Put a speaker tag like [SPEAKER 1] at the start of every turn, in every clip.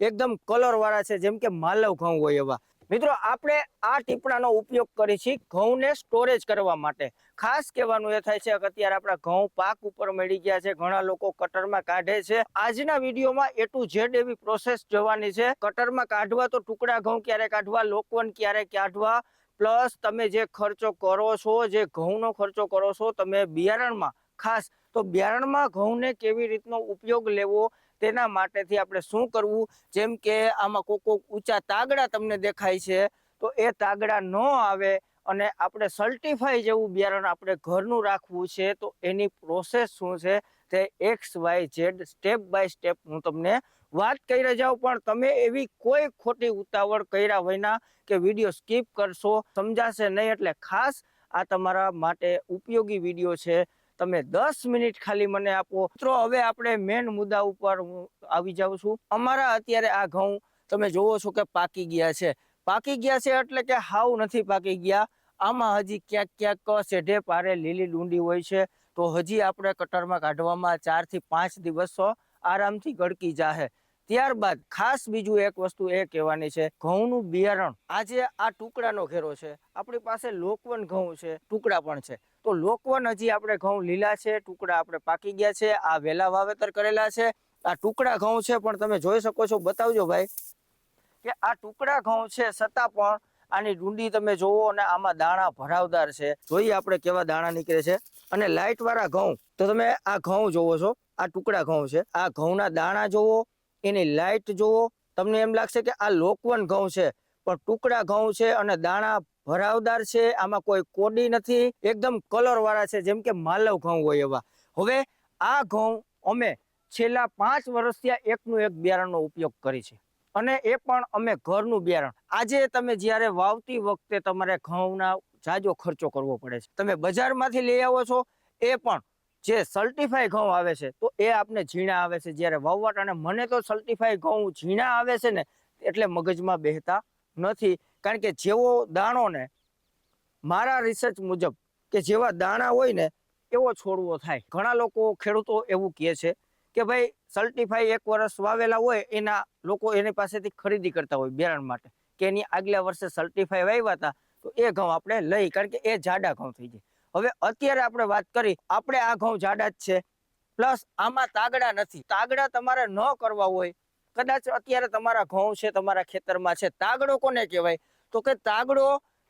[SPEAKER 1] એકદમ કલર વાળા છે, જેમ કે માલવ ઘઉં હોય એવા. મિત્રો, આપણે આ ટીપણાનો ઉપયોગ કરીએ છીએ ઘઉંને સ્ટોરેજ કરવા માટે. ખાસ કહેવાનું એ થાય છે અત્યારે આપણા ઘઉં પાક ઉપર મળી ગયા છે, ઘણા લોકો કટરમાં કાઢે છે. આજના વિડીયોમાં એ ટુ ઝેડ એવી પ્રોસેસ જોવાની છે. કટરમાં કાઢવા તો ટુકડા ઘઉં ક્યારે કાઢવા, લોકવન ક્યારે કાઢવા પ્લસ તમે જે ખર્ચો કરો છો, જે ઘઉંનો ખર્ચો કરો છો, તમે બિયારણમાં ખાસ તો બિયારણમાં ઘઉંને કેવી રીતનો ઉપયોગ લેવો તેના માટેથી આપણે શું કરવું? જેમ કે આમાં કોક કોક ઊંચા તાગડા તમને દેખાય છે, તો એ તાગડા ન આવે અને આપણે સર્ટિફાઈ જેવું બિયારણ આપણે ઘરનું રાખવું છે, તો એની પ્રોસેસ શું છે? તે X Y Z step by step હું તમને વાત કરી જાઉં પણ તમે એવી કોઈ ખોટી ઉતાવળ કર્યા વિના કે વીડિયો સ્કીપ કરશો, સમજાશે નહીં, એટલે ખાસ આ તમારા માટે ઉપયોગી વીડિયો છે. તમે દસ મિનિટ ખાલી મને આપો. મિત્રો, હવે આપણે મેન મુદ્દા ઉપર હું આવી જાઉં છું. અમારા અત્યારે આ ઘઉં તમે જોવો છો કે પાકી ગયા છે. પાકી ગયા છે એટલે કે હાવ નથી પાકી ગયા. આમાં હજી ક્યાંક ક્યાંક સેઢે પારે લીલી ડુંડી હોય છે. તો હજી આપણે કટરમાં કાઢવામાં ચારથી પાંચ દિવસો આરામથી ગળકી જાહે. ત્યારબાદ ખાસ બીજું એક વસ્તુ એ કહેવાની છે, ઘઉંનું બિયારણ. આજે આ ટુકડાનો ઘેરો છે. આપણી પાસે લોકવન ઘઉં છે, ટુકડા પણ છે. તો લોકવન હજી આપણે ઘઉં લીલા છે, ટુકડા આપણે પાકી ગયા છે, આ વેલા વાવેતર કરેલા છે. આ ટુકડા ઘઉં છે, પણ તમે જોઈ શકો છો, બતાવજો ભાઈ, કે આ ટુકડા ઘઉં છે, છતાં પણ આની ડુંડી તમે જોવો અને આમાં દાણા ભરાવદાર છે. જોઈએ આપણે કેવા દાણા નીકળે છે. અને લાઇટ વાળા ઘઉં, તો તમે આ ઘઉં જોવો છો, આ ટુકડા ઘઉં છે. આ ઘઉંના દાણા જોવો એની લાઇટ જુઓ, તમને એમ લાગશે કે આ લોકવન ઘઉં છે, પણ ટુકડા ઘઉં છે અને દાણા ભરાવદાર છે, આમાં કોઈ કોડી નથી, એકદમ કલર વાળા છે, જેમ કે માલવ ઘઉં હોય એવા. હવે આ ઘઉં અમે છેલ્લા પાંચ વર્ષથી આ એકનું એક બિયારણનો ઉપયોગ કરી છે. અને એ પણ અમે ઘરનું બિયારણ. આજે તમે જ્યારે વાવતી વખતે તમારે ઘઉંના જાજો ખર્ચો કરવો પડે છે. તમે બજારમાંથી લઈ આવો છો, એ પણ જે સર્ટિફાઈ ઘઉં આવે છે, તો એ આપને ઝીણા આવે છે. જ્યારે વાવવાટ અને મને તો સર્ટિફાઈ ઘઉં ઝીણા આવે છે ને, એટલે મગજમાં બેહતા નથી. કારણ કે જેવો દાણો ને, મારા રિસર્ચ મુજબ કે જેવા દાણા હોય ને, એવો છોડવો થાય. ઘણા લોકો ખેડૂતો એવું કહે છે કે ભાઈ સર્ટિફાઈ એક વર્ષ વાવેલા હોય, એના લોકો એની પાસેથી ખરીદી કરતા હોય બિયારણ માટે. કે એની આગલા વર્ષે સર્ટિફાઈ વાવ્યા હતા તો એ ઘઉં આપણે લઈ, કારણ કે એ જાડા ઘઉં થઈ જાય. હવે અત્યારે આપણે વાત કરી, આપણે આ ઘઉં જાડા જ છે. પ્લસ આમાં તાગડા નથી. તાગડા તમારે ન કરવા હોય. કદાચ અત્યારે તમારા ઘઉં છે, તમારા ખેતરમાં છે. તાગડો કોને કહેવાય? તો કે તાગડો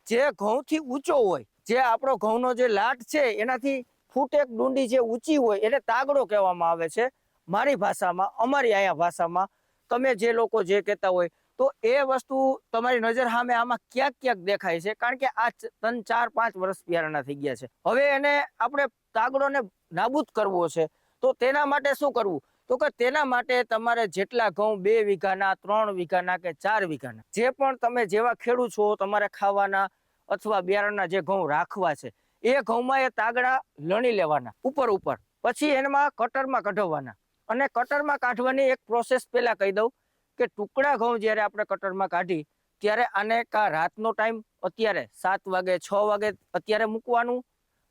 [SPEAKER 1] જે ઘઉંથી ઊંચો હોય, જે આપણો ઘઉંનો જે લાટ છે, એનાથી ફૂટ એક ડુંડી જે ઊંચી હોય, એને તાગડો કહેવામાં આવે છે. મારી ભાષામાં, અમારી અહીંયા ભાષામાં, તમે જે લોકો જે કહેતા હોય તો એ વસ્તુ તમારી નજર સામે આમાં ક્યાંક ક્યાંક દેખાય છે, કારણ કે આ ત્રણ, ચાર, પાંચ વર્ષ પિયારાના થઈ ગયા છે. હવે એને આપણે તાગડોને નાબૂદ કરવો છે, તો તેના માટે શું કરવું? તો કે તેના માટે તમારે જેટલા ઘઉં બે વીઘાના, ત્રણ વીઘાના કે ચાર વીઘાના, જે પણ તમે જેવા ખેડૂત છો, તમારે ખાવાના અથવા બિયારણના જે ઘઉં રાખવા છે, એ ઘઉંમાં એ તાગડા લણી લેવાના, ઉપર ઉપર. પછી એમાં કટરમાં કઢાવવાના. અને કટરમાં કાઢવાની એક પ્રોસેસ પહેલાં કહી દઉં. કે ટુકડા ઘઉં જ્યારે આપણે કટરમાં કાઢી, ત્યારે આને કા રાતનો ટાઈમ અત્યારે સાત વાગે, છ વાગે અત્યારે મૂકવાનું?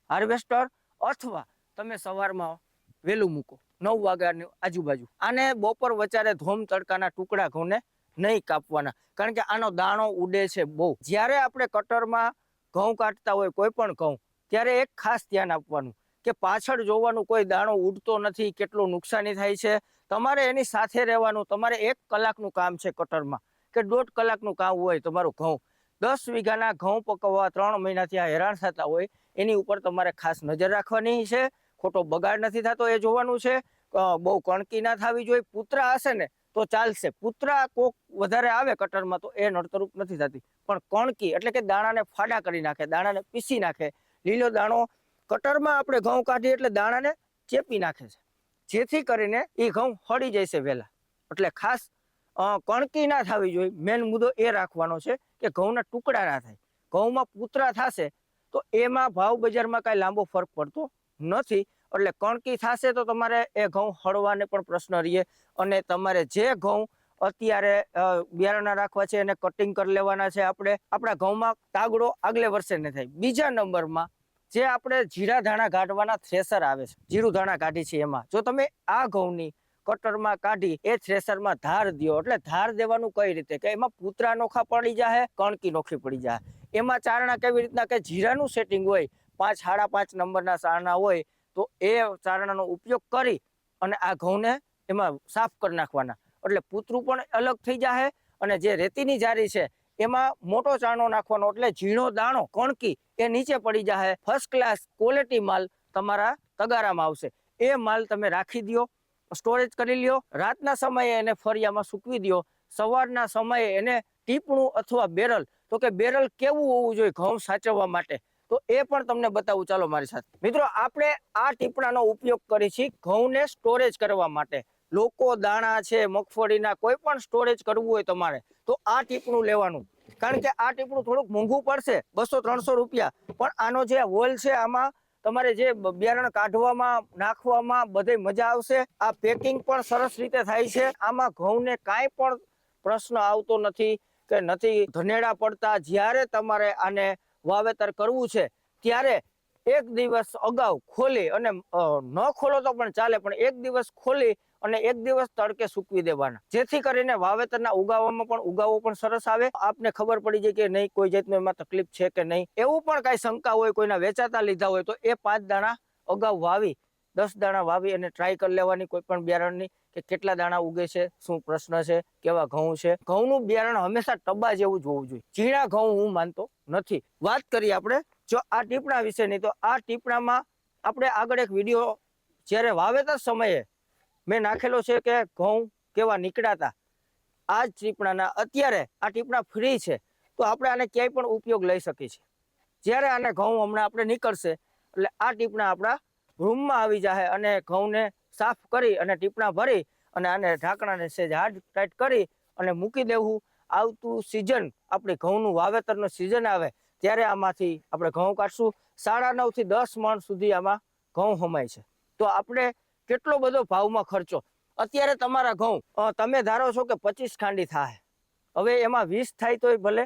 [SPEAKER 1] હાર્વેસ્ટર અથવા તમે સવારમાં વહેલું મૂકો, નવ વાગ્યાની આજુબાજુ. આને બપોર વચારે ધોમ તડકાના ટુકડા ઘઉંને નહીં કાપવાના. કારણ કે આનો દાણો ઉડે છે બહુ. જ્યારે આપણે કટરમાં ઘઉં કાઢતા હોય કોઈ પણ ઘઉં, ત્યારે એક ખાસ ધ્યાન આપવાનું કે પાછળ જોવાનું કોઈ દાણો ઉડતો નથી, કેટલું નુકસાની થાય છે તમારે એની સાથે રહેવાનું, તમારે એક કલાકનું કામ છે કટરમાં, કે દોઢ કલાકનું કામ હોય તમારું ઘઉં. દસ વીઘાના ઘઉં પકવવા ત્રણ મહિનાથી આ હેરાન થતા હોય, એની ઉપર તમારે ખાસ નજર રાખવાની છે. ખોટો બગાડ નથી થતો, એ જોવાનું છે. બહુ કણકી ના થવી જોઈએ. પુત્રા હશે ને, તો ચાલશે. પુત્રા કોક વધારે આવે કટરમાં, તો એ નડતરૂપ નથી થતી. પણ કણકી, એટલે કે દાણાને ફાડા કરી નાખે, દાણાને પીસી નાખે. લીલો દાણો, કટરમાં આપણે ઘઉં કાઢીએ એટલે દાણાને ચેપી નાખે છે. જેથી કરીને એ ઘઉં હળી છે વહેલા. એટલે ખાસ કણકી ના થવી જોઈએ. મેન મુદ્દો એ રાખવાનો છે કે ઘઉંના ટુકડા ના થાય. ઘઉંમાં પૂતરા થશે તો એમાં ભાવ બજારમાં કાંઈ લાંબો ફરક પડતો નથી. એટલે કણકી થશે તો તમારે એ ઘઉં હળવાને પણ પ્રશ્ન રહીએ. અને તમારે જે ઘઉં અત્યારે બિયારણના રાખવા છે એને કટિંગ કરી લેવાના છે આપણે. આપણા ઘઉંમાં તાગડો આગલે વર્ષે ન થાય. બીજા નંબરમાં જે આપણે જીરા ધાણા કાઢવાના થ્રેસર આવે છે. જીરું ધાણા કાઢી છે એમાં. જો તમે આ ઘઉંની કટરમાં કાઢી એ થ્રેસરમાં ધાર દ્યો, એટલે ધાર દેવાનું કઈ રીતે? કે એમાં પૂતરા નોખા પડી જાય કણકી નોખી પડી જાય એમાં ચારણા કેવી રીતના? કે જીરાનું સેટિંગ હોય, પાંચ સાડા પાંચ નંબરના ચારણા હોય, તો એ ચારણાનો ઉપયોગ કરી અને આ ઘઉંને એમાં સાફ કરી નાખવાના. એટલે પૂતરું પણ અલગ થઈ જાય અને જે રેતીની જારી છે એમાં મોટો ચાણો નાખવાનો એટલે ઝીણો દાણો, કણકી એ નીચે પડી જાય ફર્સ્ટ ક્લાસ ક્વોલિટી માલ તમારા તગારામાં આવશે. એ માલ તમે રાખી દ્યો સ્ટોરેજ કરી લ્યો. રાતના સમયે એને ફરિયામાં સૂકવી દ્યો. સવારના સમયે એને ટીપણું અથવા બેરલ, તો કે બેરલ કેવું હોવું જોઈએ ઘઉં સાચવવા માટે, તો એ પણ તમને બતાવું. ચાલો મારી સાથે. મિત્રો, આપણે આ ટીપણાનો ઉપયોગ કરી છીએ ઘઉંને સ્ટોરેજ કરવા માટે. લોકો દાણા છે, મગફળીના કોઈ પણ સ્ટોરેજ કરવું હોય તમારે, તો આ ટીપણું લેવાનું. કારણ કે આ ટીપણું થોડુંક મોંઘું પડશે, બસો ત્રણસો રૂપિયા. પણ આનો જે હોલ છે, આમાં તમારે જે બિયારણ કાઢવામાં, નાખવામાં બધે મજા આવશે. આ પેકિંગ પણ સરસ રીતે થાય છે. આમાં ઘઉંને કાંઈ પણ પ્રશ્ન આવતો નથી કે નથી ધનેડા પડતા. જ્યારે તમારે આને વાવેતર કરવું છે, ત્યારે એક દિવસ અગાઉ ખોલી અને ન ખોલો તો પણ ચાલે, પણ એક દિવસ ખોલી અને એક દિવસ તડકે સૂકવી દેવાના. જેથી કરીને વાવેતરના ઉગાવવામાં પણ ઉગાવો પણ સરસ આવે. આપને ખબર પડી જાય કે નહીં, કોઈ જાતનું એમાં તકલીફ છે કે નહીં. એવું પણ કાંઈ શંકા હોય, કોઈના વેચાતા લીધા હોય, તો એ પાંચ દાણા અગાઉ વાવી, દસ દાણા વાવી અને ટ્રાય કરી લેવાની કોઈ પણ બિયારણની કે કેટલા દાણા ઉગે છે, શું પ્રશ્ન છે, કેવા ઘઉં છે. ઘઉંનું બિયારણ હંમેશા ટબા જેવું જ હોવું જોઈએ. ઝીણા ઘઉં હું માનતો નથી. વાત કરીએ આપણે, જો આ ટીપણા વિશેની, તો આ ટીપણામાં આપણે આગળ એક વીડિયો જ્યારે વાવેતર સમયે મેં નાખેલો છે કે ઘઉં કેવા નીકળાતા. આ જ ટીપણાના, અત્યારે આ ટીપણા ફ્રી છે. તો આપણે આને ક્યાંય પણ ઉપયોગ લઈ શકીએ છીએ. જ્યારે આને ઘઉં હમણાં આપણે નીકળશે, એટલે આ ટીપણા આપણા રૂમમાં આવી જાય અને ઘઉંને સાફ કરી અને ટીપણા ભરી અને આને ઢાંકણાને સેજ હાર્ડ ટાઈટ કરી અને મૂકી દેવું. આવતું સિઝન આપણી ઘઉંનું વાવેતરનું સિઝન આવે, ત્યારે આમાંથી આપણે ઘઉં કાઢશું. સાડા નવથી દસ મણ સુધી આમાં ઘઉં હમાય છે. તો આપણે કેટલો બધો ભાવમાં ખર્ચો? અત્યારે તમારા ઘઉં તમે ધારો છો કે પચીસ ખાંડી થાય. હવે એમાં વીસ થાય તોય ભલે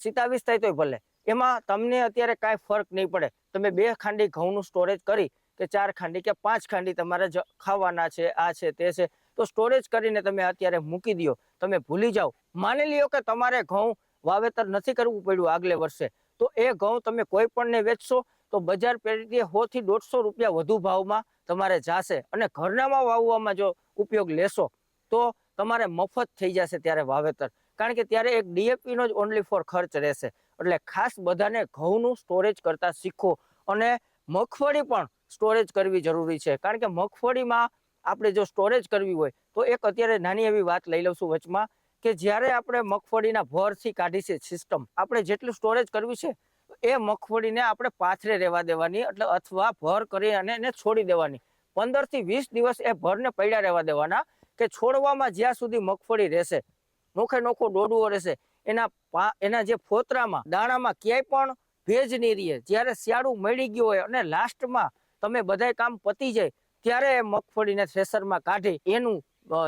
[SPEAKER 1] સિતાવીસ થાય તોય ભલે. એમાં તમને અત્યારે કાંઈ ફરક નહીં પડે. તમે બે ખાંડી ઘઉંનું સ્ટોરેજ કરી કે ચાર ખાંડી કે પાંચ ખાંડી તમારે ખાવાના છે, આ છે, તે છે, તો સ્ટોરેજ કરીને તમે અત્યારે મૂકી દો તમે ભૂલી જાઓ. માની લ્યો કે તમારે ઘઉં વાવેતર નથી કરવું પડ્યું આગલે વર્ષે. તો એ ઘઉં તમે કોઈ પણને વેચશો તો બજાર પેઢીએ સોથી દોઢસો રૂપિયા વધુ ભાવમાં તમારે જાશે અને ઘરનામાં વાવવામાં જો ઉપયોગ લેશો, તો તમારે મફત થઈ જશે ત્યારે વાવેતર. કારણ કે ત્યારે એક ડીએપીનો જ ઓનલી ફોર ખર્ચ રહેશે. એટલે ખાસ બધાને ઘઉંનું સ્ટોરેજ કરતા શીખો અને મગફળી પણ સ્ટોરેજ કરવી જરૂરી છે. કારણ કે મગફળીમાં આપણે જો સ્ટોરેજ કરવી હોય, તો એક અત્યારે નાની એવી વાત લઈ લઉં છું વચમાં કે જ્યારે આપણે મગફળીના ભરથી કાઢી છે સિસ્ટમ આપણે જેટલું સ્ટોરેજ કરવી છે એ મગફળીને આપણે પાથરે રહેવા દેવાની, એટલે અથવા ભર કરી અને એને છોડી દેવાની. પંદરથી વીસ દિવસ એ ભરને પડ્યા રહેવા દેવાના, કે છોડવામાં જ્યાં સુધી મગફળી રહેશે, નોખે નોખો ડોડવો રહેશે, એના એના જે ફોતરામાં, દાણામાં ક્યાંય પણ ભેજ નહીં રહે. જ્યારે શિયાળું મળી ગયું હોય અને લાસ્ટમાં તમે બધાય કામ પતી જાય, ત્યારે એ મગફળીને થ્રેસરમાં કાઢી, એનું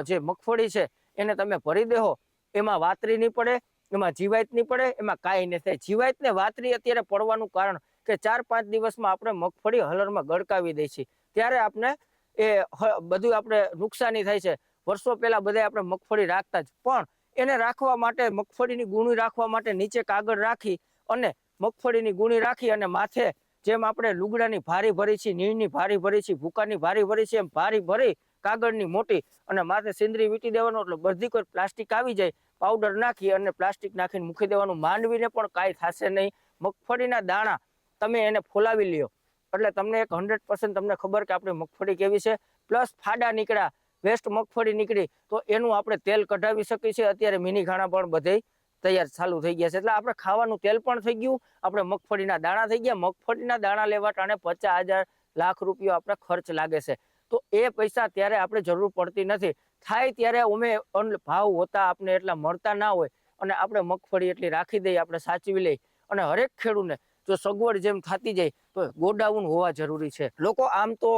[SPEAKER 1] જે મગફળી છે, એને તમે ભરી દેહો. એમાં વાતરી નહીં પડે એમાં જીવાત નહીં પડે, એમાં કાંઈ નહીં થાય. જીવાત ને વાતરી અત્યારે પડવાનું કારણ કે ચાર પાંચ દિવસમાં આપણે મગફળી હલરમાં ગળકાવી દઈએ છીએ ત્યારે આપણે એ બધું આપણે નુકસાની થાય છે. વર્ષો પહેલાં બધા આપણે મગફળી રાખતા જ. પણ એને રાખવા માટે, મગફળીની ગુણી રાખવા માટે નીચે કાગળ રાખી અને મગફળીની ગુણી રાખી અને માથે જેમ આપણે લુગડાની ભારી ભરી છે, નીણની ભારી ભરી છે, ભૂકાની ભારી ભરી છે, એમ ભારી ભરી કાગળની મોટી અને માથે સિંદરી વીટી દેવાનો, એટલે બધી કોઈ પ્લાસ્ટિક આવી જાય. પાવડર નાખી અને પ્લાસ્ટિક નાખીને મૂકી દેવાનું. માંડવીને પણ કાંઈ થશે નહીં. મગફળીના દાણા તમે એને ફોલાવી લ્યો. એટલે તમને એક હંડ્રેડ તમને ખબર કે આપણી મગફળી કેવી છે. પ્લસ ફાડા નીકળ્યા. વેસ્ટ મગફળી નીકળી. તો એનું આપણે તેલ કઢાવી શકીએ છીએ. અત્યારે મિની ઘાણા પણ બધે તૈયાર ચાલુ થઈ ગયા છે. એટલે આપણે ખાવાનું તેલ પણ થઈ ગયું. આપણે મગફળીના દાણા થઈ ગયા. મગફળીના દાણા લેવા ટાણે પચાસ લાખ રૂપિયા આપણે ખર્ચ લાગે છે. તો એ પૈસા ત્યારે આપણે જરૂર પડતી નથી. થાય ત્યારે અમે ભાવ હોતા આપણે એટલા મળતા ના હોય અને આપણે મગફળી એટલી રાખી દઈએ, આપણે સાચવી લઈ અને હરેક ખેડૂતને જો સગવડ જેમ થતી જાય, તો ગોડાઉન હોવા જરૂરી છે. લોકો આમ તો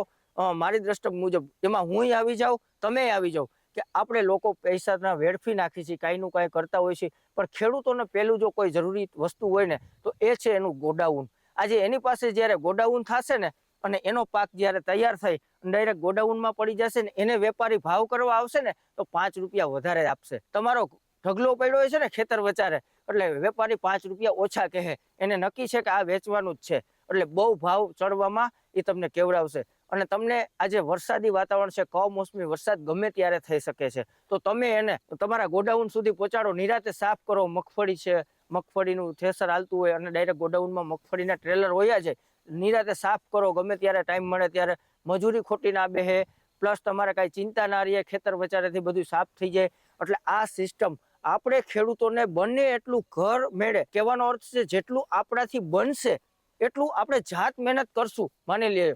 [SPEAKER 1] મારી દ્રષ્ટિ મુજબ, એમાં હું આવી જાઉં, તમે આવી જાઓ, કે આપણે લોકો પૈસાના વેડફી નાખી છીએ કાંઈનું કાંઈ કરતા હોય છે પણ ખેડૂતોને પહેલું જો કોઈ જરૂરી વસ્તુ હોય ને, તો એ છે એનું ગોડાઉન. આજે એની પાસે જ્યારે ગોડાઉન થશે ને અને એનો પાક જ્યારે તૈયાર થઈ ડાયરેક્ટ ગોડાઉનમાં પડી જશે ને એને વેપારી ભાવ કરવા આવશે ને, તો પાંચ રૂપિયા વધારે આપશે. તમારો ઢગલો પડ્યો હોય છે ને ખેતર વચારે, એટલે વેપારી પાંચ રૂપિયા ઓછા કહે. એને નક્કી છે કે આ વેચવાનું જ છે. એટલે બહુ ભાવ ચડવામાં એ તમને કેવડાવશે. અને તમને આજે વરસાદી વાતાવરણ છે, કમોસમી વરસાદ ગમે ત્યારે થઈ શકે છે. તો તમે એને, તમારા ગોડાઉન સુધી પહોંચાડો. નિરાતે સાફ કરો. મગફળી છે, મગફળીનું થેસર હાલતું હોય અને ડાયરેક્ટ ગોડાઉનમાં મગફળીના ટ્રેલર હોયા છે નિરાતે સાફ કરો, ગમે ત્યારે ટાઈમ મળે ત્યારે મજૂરી ખોટી ના બેહે. પ્લસ તમારે કાંઈ ચિંતા ના રહીએ, ખેતર વચારેથી બધું સાફ થઈ જાય. એટલે આ સિસ્ટમ આપણે ખેડૂતોને બને એટલું ઘર મેળે. કહેવાનો અર્થ છે, જેટલું આપણાથી બનશે, એટલું આપણે જાત મહેનત કરશું. માની લઈએ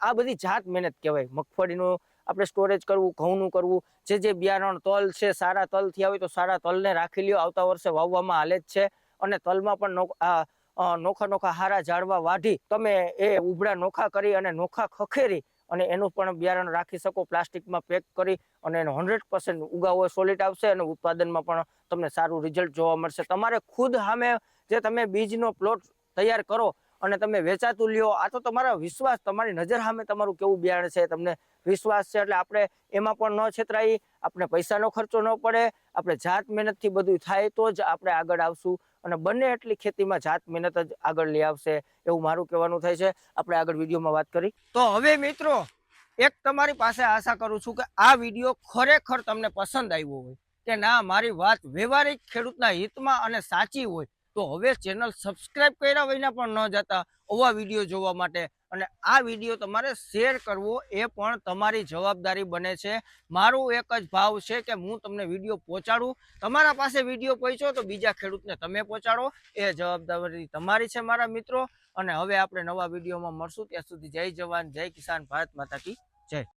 [SPEAKER 1] આ બધી જાત મહેનત કહેવાય. મગફળીનું આપણે સ્ટોરેજ કરવું, ઘઉંનું કરવું. જે જે બિયારણ તલ છે, સારા તલ થયા હોય તો સારા તલને રાખી લ્યો. આવતા વર્ષે વાવવામાં હાલે જ છે. અને તલમાં પણ આ નોખા નોખા હારા ઝાડવા વાઢી તમે એ ઉભડા નોખા કરી અને નોખા ખખેરી અને એનું પણ બિયારણ રાખી શકો. પ્લાસ્ટિકમાં પેક કરી અને એનો હંડ્રેડ પર્સન્ટ ઉગાવો સોલિડ આવશે અને ઉત્પાદનમાં પણ તમને સારું રિઝલ્ટ જોવા મળશે. તમારે ખુદ સામે જે તમે બીજનો પ્લોટ તૈયાર કરો અને તમે વેચાતું લ્યો. આ તો તમારા વિશ્વાસ, તમારી નજર સામે તમારું કેવું બિયારણ છે, તમને વિશ્વાસ છે. એટલે આપણે એમાં પણ ન છેતરાઈ, આપણે પૈસાનો ખર્ચો ન પડે, આપણે જાત મહેનતથી બધું થાય તો જ આપણે આગળ આવશું. અને બંને એટલી ખેતીમાં જાત મહેનત જ આગળ લઈ આવશે એવું મારું કહેવાનું થાય છે. આપણે આગળ વિડીયોમાં વાત કરી. તો હવે મિત્રો, એક તમારી પાસે આશા કરું છું કે આ વીડિયો ખરેખર તમને પસંદ આવ્યો હોય કે ના, મારી વાત વ્યવહારિક ખેડૂતના હિતમાં અને સાચી હોય તો હવે ચેનલ સબસ્ક્રાઇબ કર્યા વિના પણ ન જતા આવા વીડિયો જોવા માટે. અને આ વીડિયો તમારે શેર કરવો એ પણ તમારી જવાબદારી બને છે. મારું એક જ ભાવ છે કે હું તમને વીડિયો પહોંચાડું. તમારા પાસે વીડિયો પહોંચ્યો તો બીજા ખેડૂતને તમે પહોંચાડો. એ જવાબદારી તમારી છે મારા મિત્રો. અને હવે આપણે નવા વિડીયોમાં મળશું. ત્યાં સુધી જય જવાન, જય કિસાન, ભારત માતા કી જય.